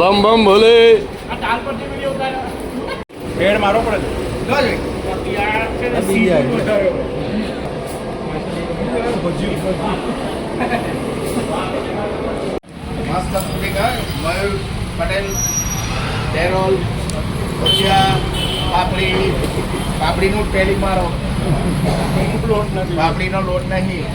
બમ બમ ભોલે. ભેડ મારો પડે મસ્ત મયુર પટેલ ડેરોલ ભજીયા પાપડી પાપડીનું ટેલી મારો પાપડીનો લોટ નહીં.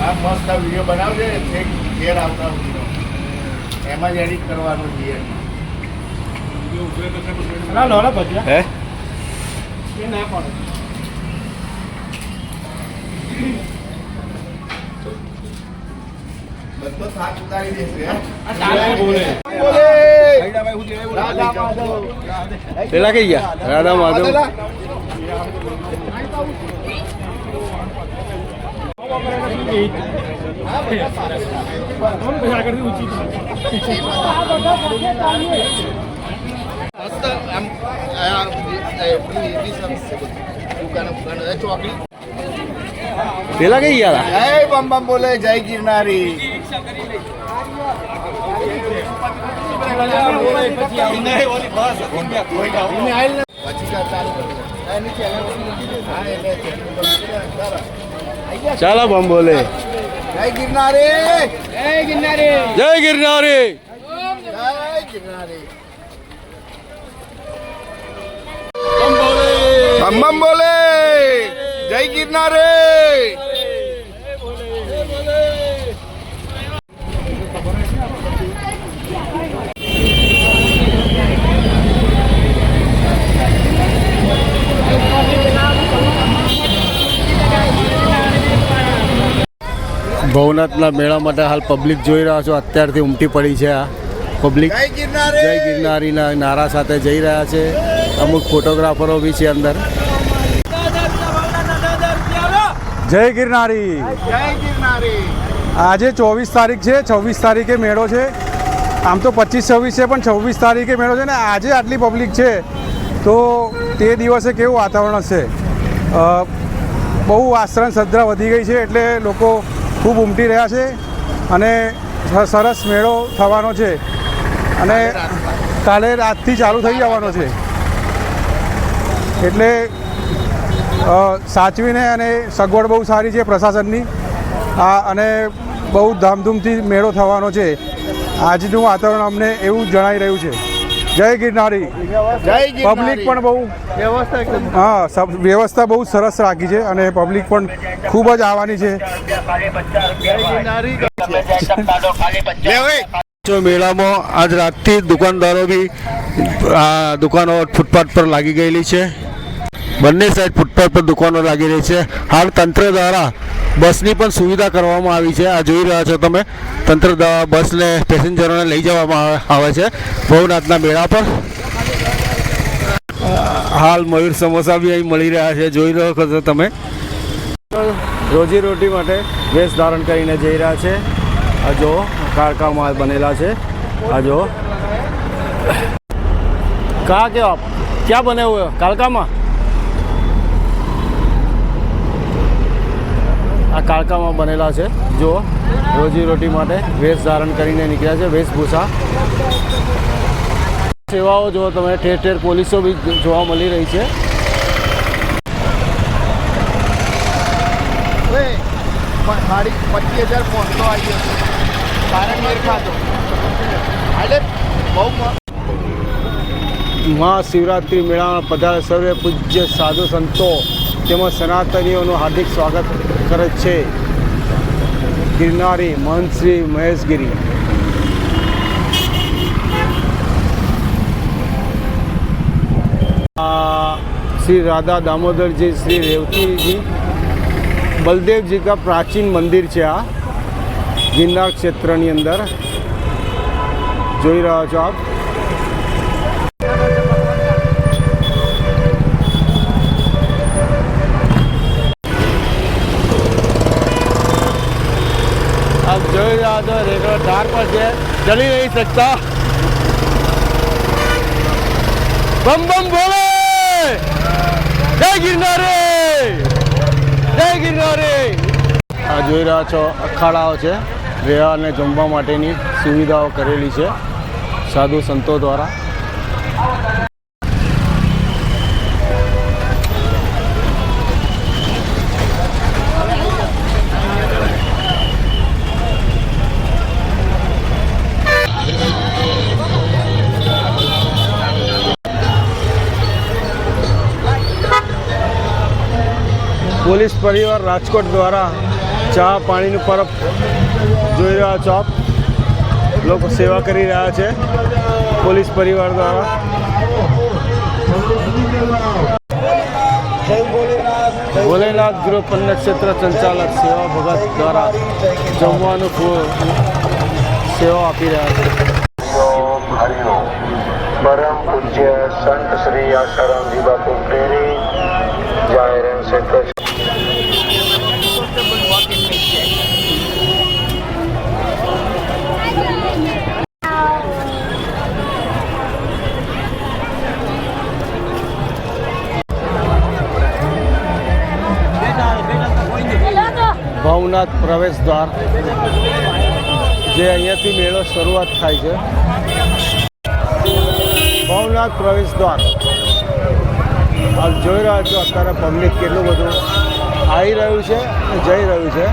આ મસ્ત વીડિયો બનાવજે એક ઘેર આવતા એમાં જ એડિટ કરવાનું હે? ના પડે. માધવ. પેલા કઈ ગયા? રાધા માધવ આગળથી ઊંચી મસ્ત આમ આ એ પેલી કઈ ગયા જય બમ બમ બોલે જય ગિરનારી પછી ચાલુ કરી చాలా బాంబోలే. జై గిరినారి. జై గిరినారి. జై గిరినారి. జై గిరినారి. ભવનાથના મેળા માટે હાલ પબ્લિક જોઈ રહ્યા છો. અત્યારથી ઉમટી પડી છે આ. પબ્લિક જય ગિરનારીના નારા સાથે જઈ રહ્યા છે. અમુક ફોટોગ્રાફરો બી છે અંદર. જય ગિરનારી! આજે ચોવીસ તારીખ છે. છવ્વીસ તારીખે મેળો છે. આમ તો પચીસ છવ્વીસ છે પણ છવ્વીસ તારીખે મેળો છે ને આજે આટલી પબ્લિક છે. તો તે દિવસે કેવું વાતાવરણ હશે? બહુ આશ્રમ શ્રદ્ધા વધી ગઈ છે એટલે લોકો ખૂબ ઉમટી રહ્યા છે અને સરસ મેળો થવાનો છે. અને કાલે રાતથી ચાલુ થઈ જવાનો છે. એટલે સાચવીને અને સગવડ બહુ સારી છે પ્રશાસનની. આ અને બહુ ધામધૂમથી મેળો થવાનો છે. આજનું વાતાવરણ અમને એવું જણાઈ રહ્યું છે. જય ગિરનારી. જય પબ્લિક પણ બહુ હા સબ- વ્યવસ્થા બહુ સરસ રાખી છે અને પબ્લિક પણ ખૂબ જ આવવાની છે. મેળામાં આજ રાતથી દુકાનદારો બી આ દુકાનો ફૂટપાથ પર લાગી ગયેલી છે. બંને સાઈડ ફૂટપાથ પર દુકાનો લાગી રહી છે હાલ તંત્ર દ્વારા બસની પણ સુવિધા કરવામાં આવી છે આ જોઈ રહ્યા છો તમે તંત્ર દ્વારા બસને પેસેન્જરોને લઈ જવામાં આવે- આવે છે ભવનાથના મેળા પર હાલ મયુર સમોસા બી અહીં મળી રહ્યા છે જોઈ રહ્યો છો તમે રોજી રોટી માટે વેશ ધારણ કરીને જઈ રહ્યા છે આ જો કાળકામાં બનેલા છે આ જો कहाँ के हो आप क्या बने हुए हो कालकामा આ કાળકામાં બનેલા છે. જો રોજી રોટી માટે વેશ ધારણ કરીને નીકળ્યા છે વેશભૂષા. સેવાઓ જો તમે ઠેર ઠેર પોલીસો બી જોવા મળી રહી છે. મારી પચીસ હજાર પાંચસો આવી ખાતો બહુ મહાશિવરાત્રિ મેળામાં પધારે સર્વે પૂજ્ય સાધુ સંતો. તેમજ સનાતનીઓનું હાર્દિક સ્વાગત કરે છે ગિરનારી મહંત શ્રી મહેશગીરી आ, श्री राधा दामोदर जी श्री रेवती जी બલદેવ જી કા પ્રાચીન મંદિર છે આ ગિરનાર ક્ષેત્રની અંદર જોઈ રહ્યા છો આપ છે. ચલી નહીં શકતા. બમ બમ બોલે! જય ગિરનારે! જય ગિરનારે! આ જોઈ રહ્યા છો, અખાડાઓ છે. રહેવા અને જમવા માટેની સુવિધાઓ કરેલી છે સાધુ સંતો દ્વારા. પોલીસ પરિવાર રાજકોટ દ્વારા ચા પાણીનું પરબ જોઈ રહ્યા છો આપ. લોકો સેવા કરી રહ્યા છે પોલીસ પરિવાર દ્વારા. ભોલેનાથ ગૃહ ક્ષેત્ર સંચાલક સેવા ભગત દ્વારા જમવાનું સેવા આપી રહ્યા છે. પરમ પૂજ્ય સંત શ્રી આશારામજી બાપુ પ્રેરી જાહેર સેક્ટર પ્રવેશ દ્વાર જે અહીંયાથી મેળો શરૂઆત થાય છે. ભવનાથ પ્રવેશ દ્વાર જોઈ રહ્યા છો અત્યારે પબ્લિક કેટલું બધું આવી રહ્યું છે અને જઈ રહ્યું છે.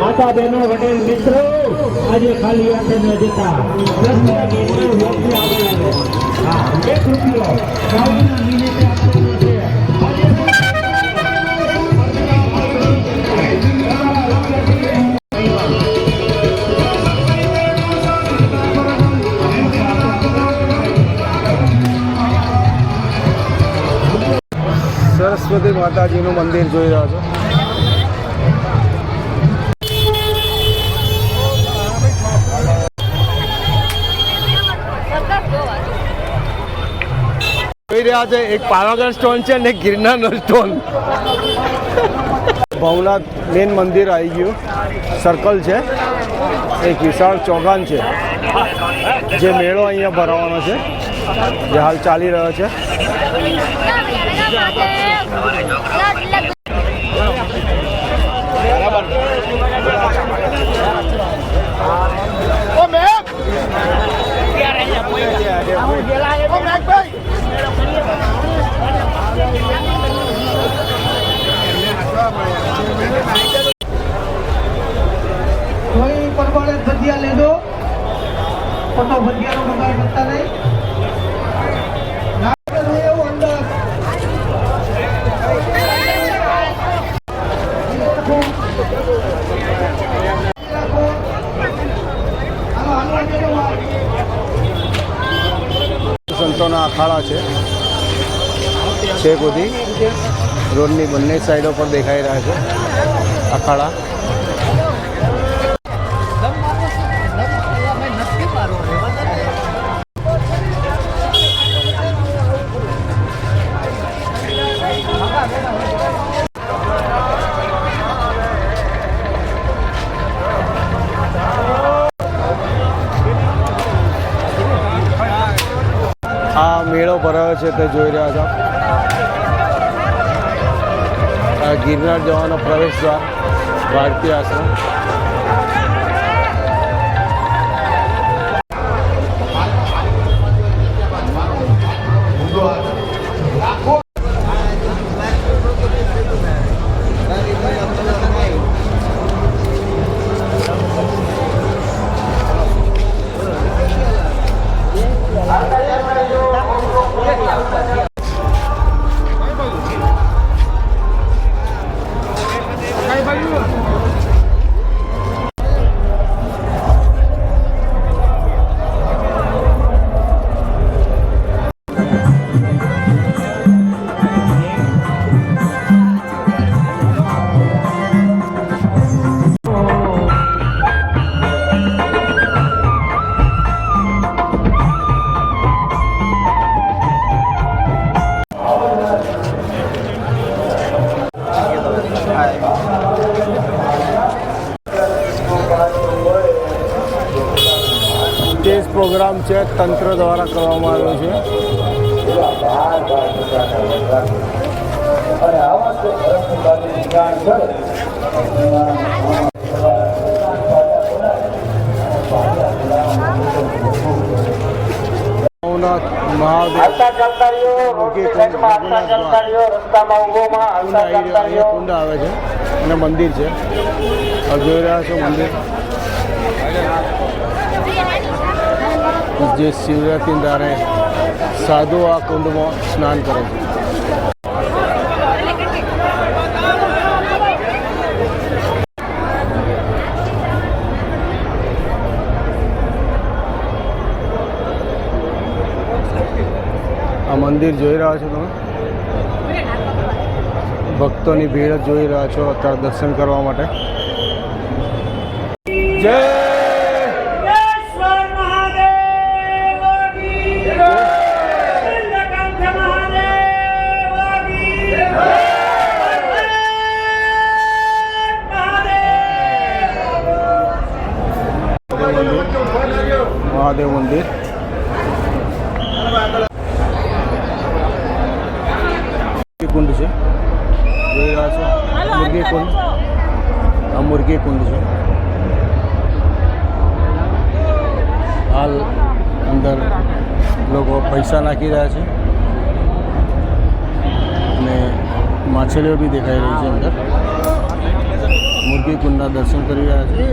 માતા બહેનો વડીલ મિત્રો આજે ખાલી આપણે જતા એક રૂપિયો સરસ્વતી માતાજીનું મંદિર જોઈ રહ્યા છો. રહ્યા છે એક પાવાગઢ સ્ટોન છે અને એક ગિરનારનો સ્ટોન ભવનાથ મેન મંદિર આવી ગયું. સર્કલ છે. એક વિશાળ ચોગાન છે. જે મેળો અહીંયા ભરાવાનો છે. જે હાલ ચાલી રહ્યો છે. ખોટો ભજીયાનો બગાડ. સંતોના અખાડા છે. છે બધી. રોડની બંને સાઈડો પર દેખાઈ રહ્યા છે. અખાડા. મેળો છે તે જોઈ રહ્યા છો. ગિરનાર જવાનો પ્રવેશ દ્વાર ભારતીય આશ્રમ. તંત્ર દ્વારા કરવામાં આવ્યો છે. આવી છે અને મંદિર છે. જોઈ રહ્યા છો મંદિર. જે શિવરાત્રિના દારે સાધુ આ કુંડમાં સ્નાન કરે છે આ મંદિર જોઈ રહ્યા છો તમે ભક્તોની ભીડ જોઈ રહ્યા છો અત્યારે દર્શન કરવા માટે જય મહાદેવ મંદિર કુંડ છે જોઈ રહ્યા છો મુરગી કુંડ આ મુરગી કુંડ છે હાલ અંદર લોકો પૈસા નાખી રહ્યા છે અને માછલીઓ બી દેખાઈ રહી છે અંદર મુરગી કુંડના દર્શન કરી રહ્યા છે